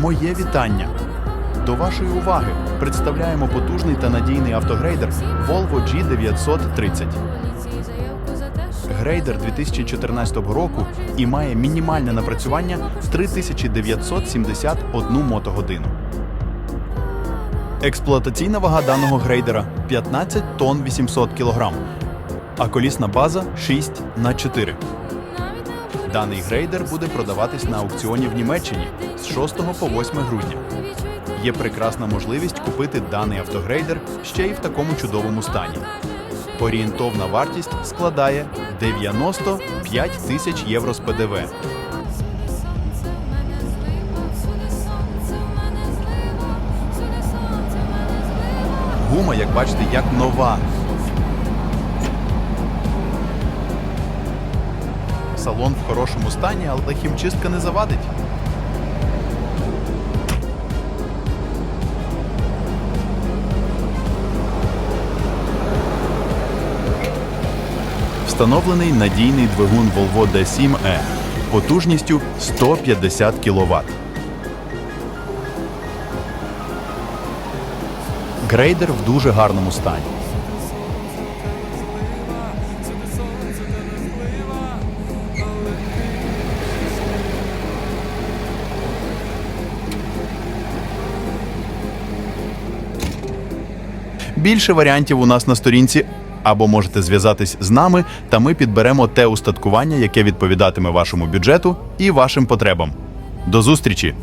Моє вітання! До вашої уваги представляємо потужний та надійний автогрейдер Volvo G930. Грейдер 2014 року і має мінімальне напрацювання в 3971 мотогодину. Експлуатаційна вага даного грейдера 15 тонн 800 кг, а колісна база 6 на 4. Даний грейдер буде продаватись на аукціоні в Німеччині з 6 по 8 грудня. Є прекрасна можливість купити даний автогрейдер ще й в такому чудовому стані. Орієнтовна вартість складає 95 тисяч євро з ПДВ. Гума, як бачите, як нова. Салон в хорошому стані, але хімчистка не завадить. Встановлений надійний двигун Volvo D7E потужністю 150 кВт. Грейдер в дуже гарному стані. Більше варіантів у нас на сторінці, або можете зв'язатись з нами, та ми підберемо те устаткування, яке відповідатиме вашому бюджету і вашим потребам. До зустрічі!